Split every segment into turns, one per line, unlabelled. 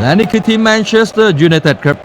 และนี่คือทีมแมนเชสเตอร์ยูไนเต็ดครับ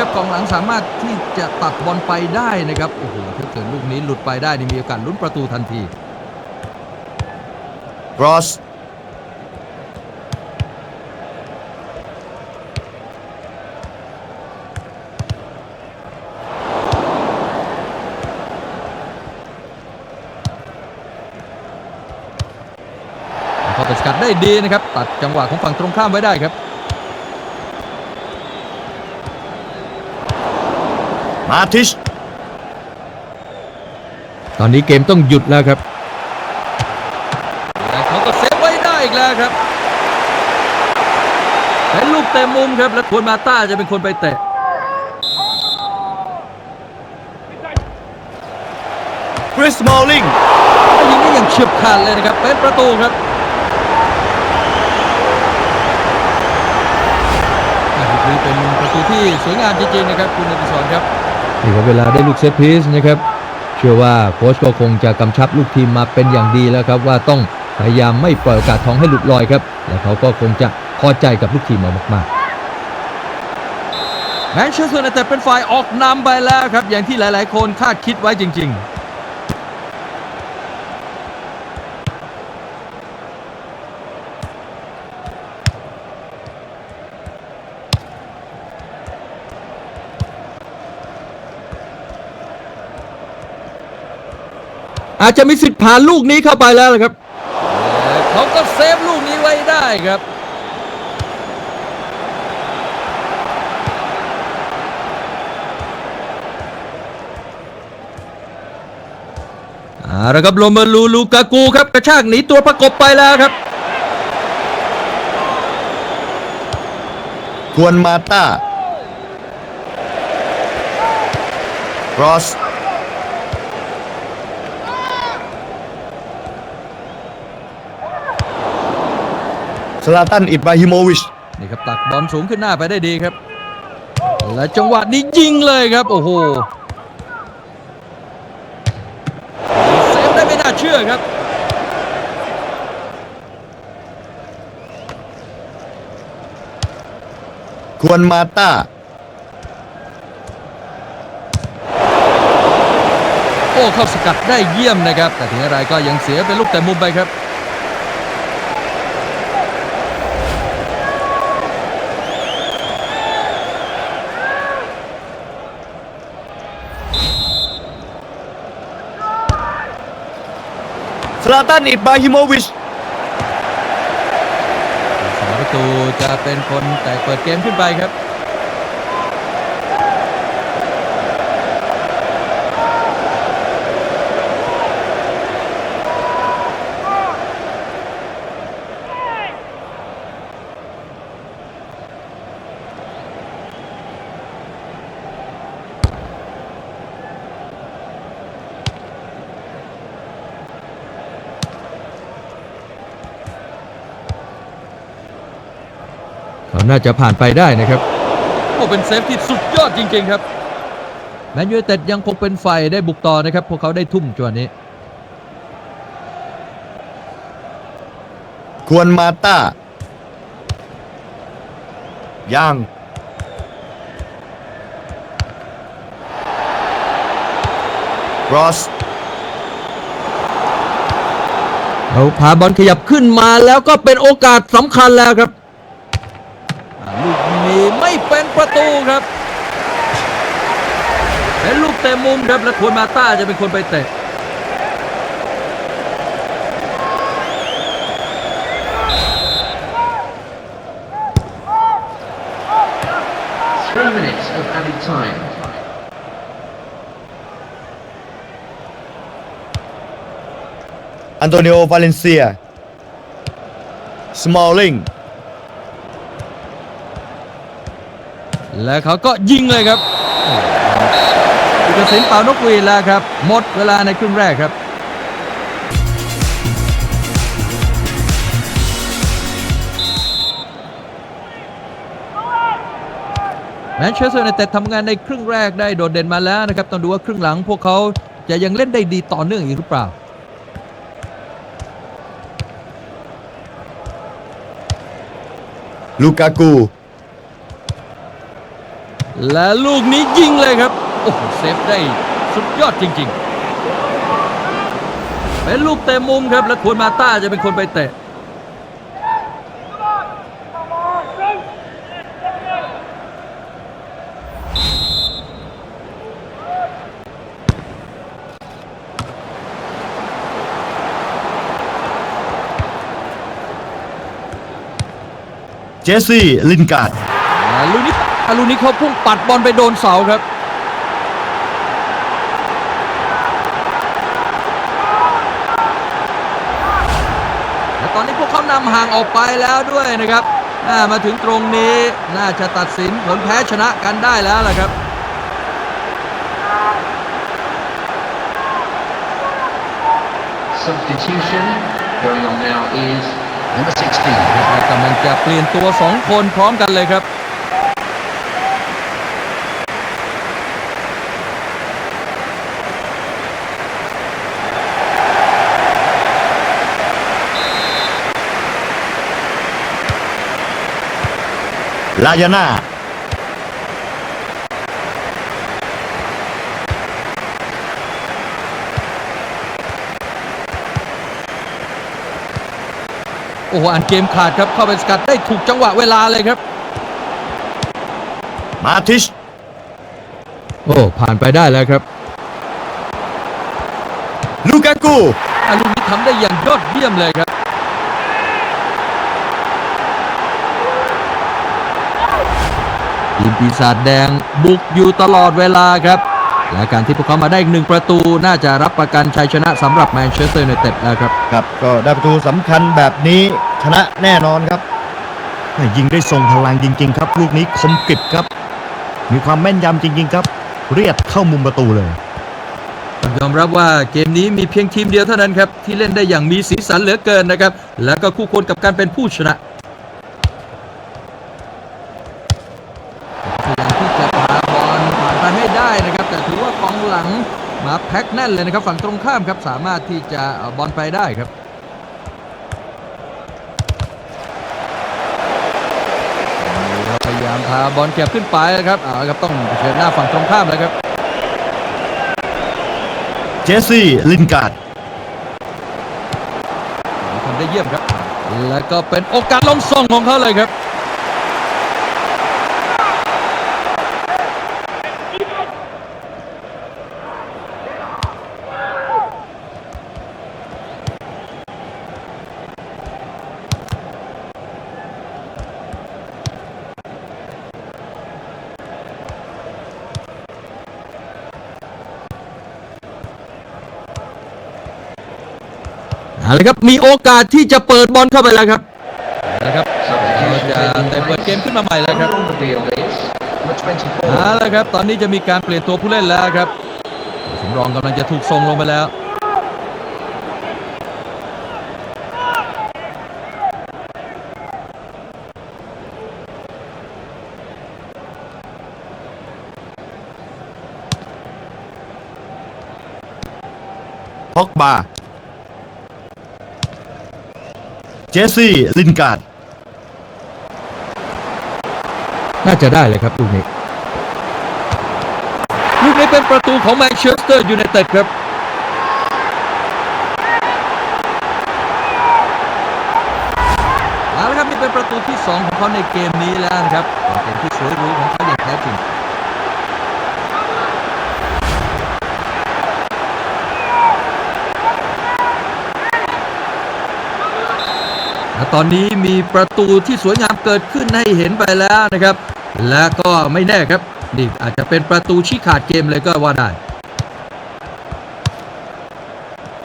ครับกองหลังสามารถที่จะตัดบอลไปได้นะครับโอ้โหถ้าเกิดลูกนี้หลุดไปได้นี่มีโอกาสลุ้นประตูทันที
กรอส
เขาไปสกัดได้ดีนะครับ ตัดจังหวะของฝั่งตรงข้ามไว้ได้ครับ
มาทิช
ตอนนี้เกมต้องหยุดแล้วครับและเขาก็เซฟไว้ได้อีกแล้วครับเป็นลูกเต็มมุมครับและควรมาต้าจะเป็นคนไปเตะ
คริสมอลลิง
ยิงได้อย่างเฉียบขาดเลยนะครับ เป็นประตูครับอะนี่คือเป็นประตูที่สวยงามจริงๆนะครับ คุณอดิศรครับ นี่ก็เวลาได้ลูกเซตพีซนะครับ เชื่อว่าโค้ชก็คงจะกำชับลูกทีมมาเป็นอย่างดีแล้วครับ ว่าต้องพยายามไม่ปล่อยโอกาสทองให้หลุดลอยครับ และเขาก็คงจะพอใจกับลูกทีมมามากๆแมนเชสเตอร์ยูไนเต็ดเป็นฝ่ายออกนำไปแล้วครับ อย่างที่หลาย ๆ คนคาดคิดไว้จริง ๆ อาจจะมีสิทธิ์ผ่านลูกนี้เข้าไปแล้วนะครับเขาก็เซฟลูกนี้ไว้ได้ครับอ่าแล้วครับโรเมลูลูกากูครับกระชากหนีตัวประกบไปแล้วครับ
ควนมาต้าก รอสสลาตันอิบราฮิโมวิช
นี่ครับตักบอลสูงขึ้นหน้าไปได้ดีครับ และจังหวะนี้ยิงเลยครับ โอ้โหเซฟได้ไม่น่าเชื่อครับ
ควนมาต้า
โอ้เข้าสกัดได้เยี่ยมนะครับ แต่ถึงอะไรก็ยังเสียเป็นลูกแต่มุมไปครับ
สลาตันอิบราฮิโมวิช
สองประตูจะเป็นคนแต่เปิดเกมขึ้นไปครับ น่าจะผ่านไปได้นะครับโอ้เป็นเซฟที่สุดยอดจริง ๆ ครับแมนยูไนเต็ดยังคงเป็นฝ่ายได้บุกต่อนะครับ พวกเขาได้ทุ่มจวนนี้
ควรมาต้า ย่าง รอส
เขาพาบอลขยับขึ้นมาแล้วก็เป็นโอกาสสำคัญแล้วครับอ่าลูกนี้ไม่ เป็นประตูครับเป็นลูกเตะมุมครับและควรมาต้าจะเป็นคนไปเตะ
Three minutes of added time.
อันโตนิโอ วาเลนเซีย สมอลลิง
และเขาก็ยิงเลยครับอุกสินเป่านกหวีดแล้วครับ หมดเวลาในครึ่งแรกครับแมนเชสเตอร์ยูไนเต็ดทำงานในครึ่งแรกได้โดดเด่นมาแล้วนะครับ ต้องดูว่าครึ่งหลังพวกเขาจะยังเล่นได้ดีต่อเนื่องอีกหรือเปล่า
ลูกากู
และลูกนี้ยิงเลยครับ โอ้โหเซฟได้สุดยอดจริงๆ เป็นลูกเตะมุมครับ และควรมาต้าจะเป็นคนไปเตะ
เจสซี่ ลินการ์ด
และลูกนี้อะลูกนี้เขาพุ่งปัดบอลไปโดนเสาครับและตอนนี้พวกเขานำห่างออกไปแล้วด้วยนะครับอ่ามาถึงตรงนี้น่าจะตัดสินผลแพ้ชนะกันได้แล้วล่ะครับ
Substitution going on now is number 16.
และกำลังจะเปลี่ยนตัว 2 คนพร้อมกันเลยครับ
ลายาน่า
โอ้โหอ่านเกมขาดครับ เข้าไปสกัดได้ถูกจังหวะเวลาเลยครับ
มาทิช
โอ้ผ่านไปได้แล้วครับ
ลูกากู
อาลูกนี้ทำได้อย่างยอดเยี่ยมเลยครับ ทีมปีศาจแดงบุกอยู่ตลอดเวลาครับ และการที่พวกเขามาได้อีกหนึ่งประตูน่าจะรับประกันชัยชนะสำหรับแมนเชสเตอร์ยูไนเต็ดแล้วครับ
ครับ ก็ได้ประตูสำคัญแบบนี้ชนะแน่นอนครับแม่ยิงได้ทรงพลังจริง ๆ ครับ ลูกนี้คมกริบครับ มีความแม่นยำจริง ๆ ครับ เรียดเข้ามุมประตูเลย
ต้องยอมรับว่าเกมนี้มีเพียงทีมเดียวเท่านั้นครับ ที่เล่นได้อย่างมีสีสันเหลือเกินนะครับ และก็คู่ควรกับการเป็นผู้ชนะพยายามที่จะพาบอลผ่านไปให้ได้นะครับ แต่ถือว่ากองหลังมา แพ็คแน่นเลยนะครับ ฝั่งตรงข้ามครับ สามารถที่จะเอาบอลไปได้ครับเราพยายามพาบอลเก็บขึ้นไปนะครับเอาละครับต้องเผชิญหน้าฝั่งตรงข้ามแล้วครับ
เจสซี่ ลินการ์ด
ทำได้เยี่ยมครับ แล้วก็เป็นโอกาสลงส่งของเขาเลยครับ เอาละครับมีโอกาสที่จะเปิดบอลเข้าไปแล้วครับนะครับเราจะแต่เปิดเกมขึ้นมาใหม่แล้วครับเอาละครับตอนนี้จะมีการเปลี่ยนตัวผู้เล่นแล้วครับสมรองกำลังจะถูกส่งลงไปแล้ว
พอกบา เจสซี่ลินการ์ด
น่าจะได้เลยครับลูกนี้ลูกนี้เป็นประตูของแมนเชสเตอร์ยูไนเต็ดครับเอาละครับนี่เป็นประตูที่ 2 ของเขาในเกมนี้แล้วนะครับเป็นเกมที่สวยหรูของเขาอย่างแท้จริง และ ตอนนี้มีประตูที่สวยงามเกิดขึ้นให้เห็นไปแล้วนะครับ และก็ไม่แน่ครับนี่อาจจะเป็นประตูชี้ขาดเกมเลยก็ว่าได้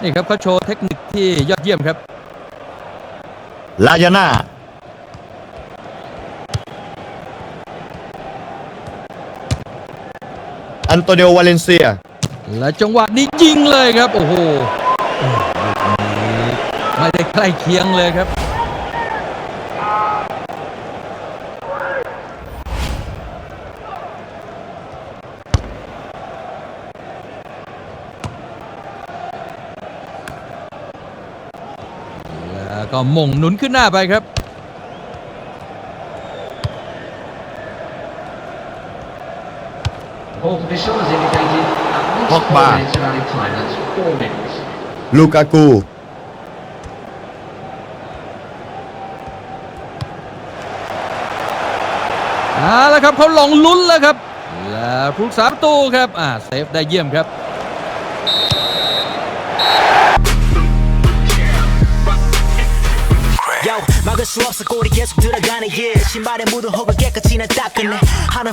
นี่ครับเขาโชว์เทคนิคที่ยอดเยี่ยมครับ
ลายาน่าอันโตเนโอวาเลนเซีย
และจังหวะนี้ยิงเลยครับ โอ้โหลูกนี้ไม่ได้ใกล้เคียงเลยครับ ก็หม่งหนุนขึ้นหน้าไปครับ
Fourth official has indicated at least
Pogba.
four minutes of added time. That's four minutes.
ลูกากู
เอาละครับเขาลองลุ้นแล้วครับ และผู้รักษาประตูครับ อ่าเซฟได้เยี่ยมครับ
막을 수 없어 골이 계속 들어가네 yeah 신발에 묻은 혹을 깨끗이 난 닦았네 하나